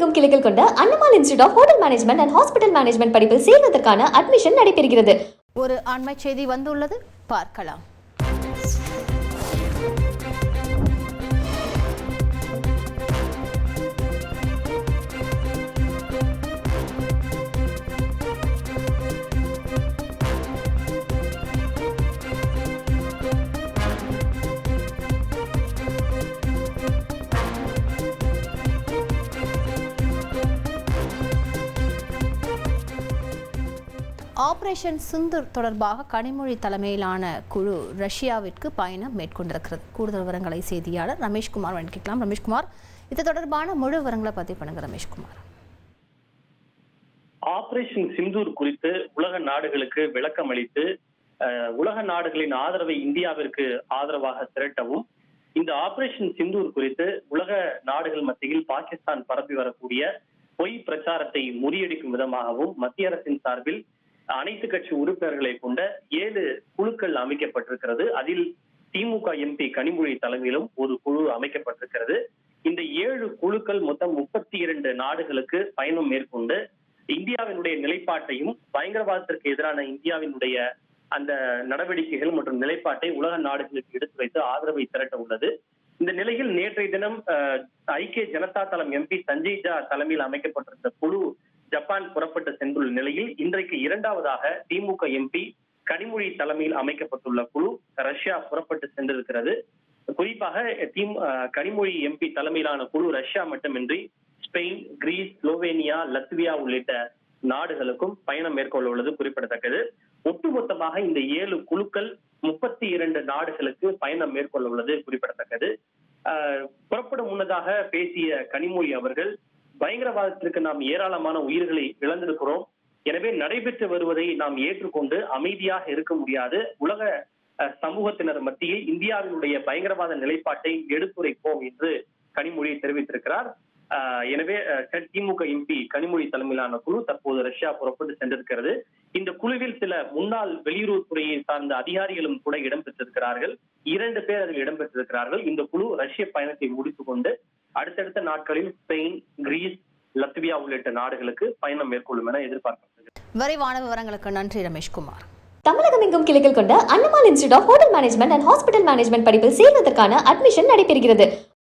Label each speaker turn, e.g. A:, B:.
A: எங்கும் கிளைகள் கொண்ட Annamal institute of hotel management and hospital management படிப்பில் சேர்வதற்கான அட்மிஷன் நடைபெறுகிறது.
B: ஒரு ஆண்மை செய்தி வந்துள்ளது. பார்க்கலாம். ஆபரேஷன் சிந்தூர் தொடர்பாக கனிமொழி தலைமையிலான குழு ரஷ்யாவிற்கு பயணம் மேற்கொண்டிருக்கிறது. கூடுதல் விவரங்களை செய்தியாளர் ரமேஷ்குமார் வழங்கிக்கலாம். ரமேஷ்குமார் இது தொடர்பான முழு விவரங்களை பதிவு பண்ணுங்க ரமேஷ்குமார்.
C: ஆபரேஷன் சிந்தூர் குறித்து உலக நாடுகளுக்கு விளக்கம் அளித்து உலக நாடுகளின் ஆதரவை இந்தியாவிற்கு ஆதரவாக திரட்டவும் இந்த ஆபரேஷன் சிந்தூர் குறித்து உலக நாடுகள் மத்தியில் பாகிஸ்தான் பரப்பி வரக்கூடிய பொய் பிரச்சாரத்தை முறியடிக்கும் விதமாகவும் மத்திய அரசின் சார்பில் அனைத்து கட்சி உறுப்பினர்களை கொண்ட ஏழு குழுக்கள் அமைக்கப்பட்டிருக்கிறது. அதில் திமுக எம்பி கனிமொழி தலைமையிலும் ஒரு குழு அமைக்கப்பட்டிருக்கிறது. இந்த ஏழு குழுக்கள் மொத்தம் முப்பத்தி இரண்டு நாடுகளுக்கு பயணம் மேற்கொண்டு இந்தியாவினுடைய நிலைப்பாட்டையும் பயங்கரவாதத்திற்கு எதிரான இந்தியாவினுடைய அந்த நடவடிக்கைகள் மற்றும் நிலைப்பாட்டை உலக நாடுகளுக்கு எடுத்து வைத்து ஆதரவை திரட்ட உள்ளது. இந்த நிலையில் நேற்றைய தினம் ஐக்கிய ஜனதா தளம் எம்பி சஞ்சய் ஜா தலைமையில் அமைக்கப்பட்டிருந்த குழு ஜப்பான் புறப்பட்டு சென்றுள்ள நிலையில் இன்றைக்கு இரண்டாவதாக திமுக எம்பி கனிமொழி தலைமையில் அமைக்கப்பட்டுள்ள குழு ரஷ்யா புறப்பட்டு சென்றிருக்கிறது. குறிப்பாக திமு கனிமொழி எம்பி தலைமையிலான குழு ரஷ்யா மட்டுமின்றி ஸ்பெயின் கிரீஸ் ஸ்லோவேனியா லத்வியா உள்ளிட்ட நாடுகளுக்கும் பயணம் மேற்கொள்ள உள்ளது குறிப்பிடத்தக்கது. ஒட்டுமொத்தமாக இந்த ஏழு குழுக்கள் முப்பத்தி இரண்டு நாடுகளுக்கு பயணம் மேற்கொள்ள உள்ளது குறிப்பிடத்தக்கது புறப்படும் முன்னதாக பேசிய கனிமொழி அவர்கள் பயங்கரவாதத்திற்கு நாம் ஏராளமான உயிர்களை இழந்திருக்கிறோம். எனவே நடைபெற்று வருவதை நாம் ஏற்றுக்கொண்டு அமைதியாக இருக்க முடியாது. உலக சமூகத்தினர் மத்தியில் இந்தியாவினுடைய பயங்கரவாத நிலைப்பாட்டை எடுத்துரைப்போம் என்று கனிமொழி தெரிவித்திருக்கிறார். ஆஹ் எனவே திமுக எம்பி கனிமொழி தலைமையிலான குழு தற்போது ரஷ்யா புறப்பட்டு சென்றிருக்கிறது. இந்த குழுவில் சில முன்னாள் வெளியுறவுத்துறையை சார்ந்த அதிகாரிகளும் கூட இடம்பெற்றிருக்கிறார்கள். இரண்டு பேர் அதில் இடம்பெற்றிருக்கிறார்கள். இந்த குழு ரஷ்ய பயணத்தை முடித்துக் கொண்டு அடுத்தடுத்த நாட்களில் ஸ்பெயின் கிரீஸ் லத்வியா உள்ளிட்ட நாடுகளுக்கு பயணம் மேற்கொள்ளும் என எதிர்பார்க்கப்படுகிறது.
B: விரைவான விவரங்களுக்கு நன்றி ரமேஷ்குமார்.
A: தமிழகம் எங்கும் கிளைகள் கொண்ட Annamal institute of hotel management and hospital management படிப்பில் சேர்வதற்கான அட்மிஷன் நடைபெறுகிறது.